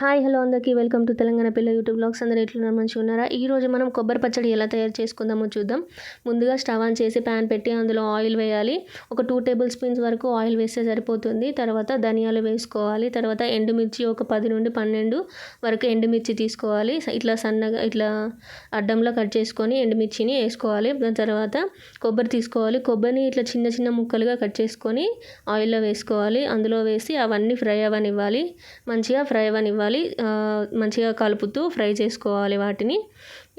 Hi hello అందరికీ welcome to Telangana పిల్ల YouTube blogs. అందరూ ఎట్లున్నారు? మంచిగా ఉన్నారా? ఈ రోజు మనం కొబ్బరి పచ్చడి ఎలా తయారు చేసుకుందామో చూద్దాం. ముందుగా స్టవ్ ఆన్ చేసి ప్యాన్ పెట్టి అందులో ఆయిల్ వేయాలి. ఒక టూ టేబుల్ స్పూన్స్ వరకు ఆయిల్ వేస్తే సరిపోతుంది. తర్వాత ధనియాలు వేసుకోవాలి. తర్వాత ఎండుమిర్చి ఒక పది నుండి పన్నెండు వరకు ఎండుమిర్చి తీసుకోవాలి. ఇట్లా సన్నగా ఇట్లా అడ్డంలో కట్ చేసుకొని ఎండుమిర్చిని వేసుకోవాలి. దాని తర్వాత కొబ్బరి తీసుకోవాలి. కొబ్బరిని ఇట్లా చిన్న చిన్న ముక్కలుగా కట్ చేసుకొని ఆయిల్లో వేసుకోవాలి. అందులో వేసి అవన్నీ ఫ్రై అవ్వనివ్వాలి మంచిగా ఫ్రై అవ్వనివ్వాలి మంచిగా కలుపుతూ ఫ్రై చేసుకోవాలి వాటిని.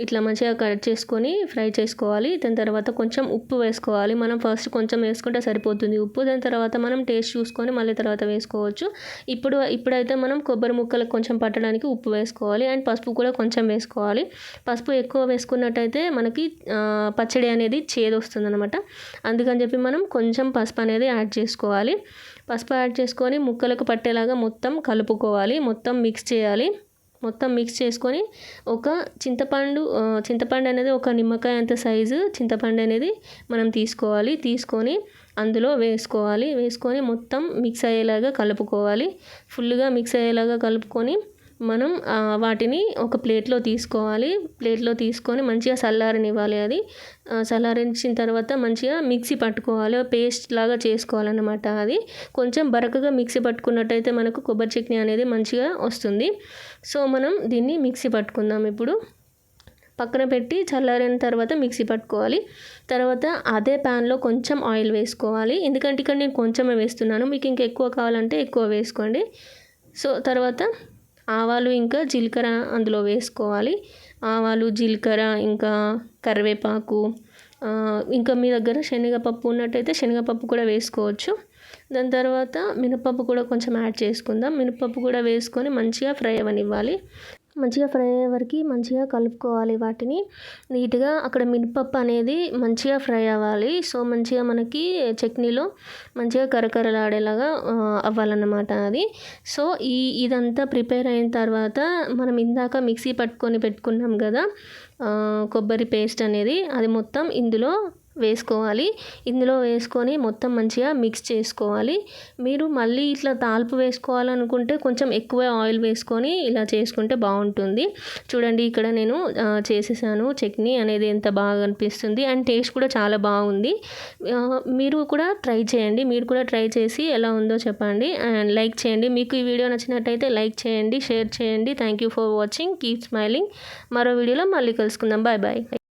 ఇట్లా మంచిగా కట్ చేసుకొని ఫ్రై చేసుకోవాలి. దాని తర్వాత కొంచెం ఉప్పు వేసుకోవాలి. మనం ఫస్ట్ కొంచెం వేసుకుంటే సరిపోతుంది ఉప్పు. దాని తర్వాత మనం టేస్ట్ చూసుకొని మళ్ళీ తర్వాత వేసుకోవచ్చు. ఇప్పుడు ఇప్పుడైతే మనం కొబ్బరి ముక్కలకు కొంచెం పట్టడానికి ఉప్పు వేసుకోవాలి. అండ్ పసుపు కూడా కొంచెం వేసుకోవాలి. పసుపు ఎక్కువ వేసుకున్నట్టయితే మనకి పచ్చడి అనేది చేదు వస్తుంది అనమాట అందుకని చెప్పి మనం కొంచెం పసుపు అనేది యాడ్ చేసుకోవాలి. పసుపు యాడ్ చేసుకొని ముక్కలకు పట్టేలాగా మొత్తం కలుపుకోవాలి. మొత్తం మిక్స్ చేయాలి. మొత్తం మిక్స్ చేసుకొని ఒక చింతపండు చింతపండు అనేది ఒక నిమ్మకాయ అంత సైజు చింతపండు అనేది మనం తీసుకోవాలి. తీసుకొని అందులో వేసుకోవాలి. వేసుకొని మొత్తం మిక్స్ అయ్యేలాగా కలుపుకోవాలి. ఫుల్గా మిక్స్ అయ్యేలాగా కలుపుకొని మనం వాటిని ఒక ప్లేట్లో తీసుకోవాలి. ప్లేట్లో తీసుకొని మంచిగా చల్లారనివ్వాలి అది. చల్లారించిన తర్వాత మంచిగా మిక్సీ పట్టుకోవాలి. పేస్ట్ లాగా చేసుకోవాలన్నమాట అది. కొంచెం బరకగా మిక్సీ పట్టుకున్నట్టయితే మనకు కొబ్బరి చట్నీ అనేది మంచిగా వస్తుంది. సో మనం దీన్ని మిక్సీ పట్టుకుందాం ఇప్పుడు. పక్కన పెట్టి చల్లారిన తర్వాత మిక్సీ పట్టుకోవాలి. తర్వాత అదే ప్యాన్లో కొంచెం ఆయిల్ వేసుకోవాలి. ఎందుకంటే ఇక్కడ నేను కొంచెమే వేస్తున్నాను. మీకు ఇంకా ఎక్కువ కావాలంటే ఎక్కువ వేసుకోండి. సో తర్వాత ఆవాలు ఇంకా జీలకర్ర అందులో వేసుకోవాలి. ఆవాలు జీలకర్ర ఇంకా కరివేపాకు ఇంకా మీ దగ్గర శనగపప్పు ఉన్నట్టయితే శనగపప్పు కూడా వేసుకోవచ్చు. దాని తర్వాత మినపప్పు కూడా కొంచెం యాడ్ చేసుకుందాం. మినపప్పు కూడా వేసుకొని మంచిగా ఫ్రై అవ్వనివ్వాలి. మంచిగా ఫ్రై అయ్యే వరకు మంచిగా కలుపుకోవాలి వాటిని. నీట్గా అక్కడ మినపప్పు అనేది మంచిగా ఫ్రై అవ్వాలి. సో మంచిగా మనకి చట్నీలో మంచిగా కరకరలాడేలాగా అవ్వాలన్నమాట అది. సో ఈ ఇదంతా ప్రిపేర్ అయిన తర్వాత మనం ఇందాక మిక్సీ పట్టుకొని పెట్టుకున్నాం కదా కొబ్బరి పేస్ట్ అనేది. అది మొత్తం ఇందులో వేసుకోవాలి. ఇందులో వేసుకొని మొత్తం మంచిగా మిక్స్ చేసుకోవాలి. మీరు మళ్ళీ ఇట్లా తాల్పు వేసుకోవాలనుకుంటే కొంచెం ఎక్కువ ఆయిల్ వేసుకొని ఇలా చేసుకుంటే బాగుంటుంది. చూడండి ఇక్కడ నేను చేసేసాను చట్నీ అనేది ఎంత బాగా అనిపిస్తుంది. అండ్ టేస్ట్ కూడా చాలా బాగుంది. మీరు కూడా ట్రై చేయండి. మీరు కూడా ట్రై చేసి ఎలా ఉందో చెప్పండి. అండ్ లైక్ చేయండి. మీకు ఈ వీడియో నచ్చినట్టయితే లైక్ చేయండి షేర్ చేయండి. Thank you for watching keep smiling మరో వీడియోలో మళ్ళీ కలుసుకుందాం. Bye bye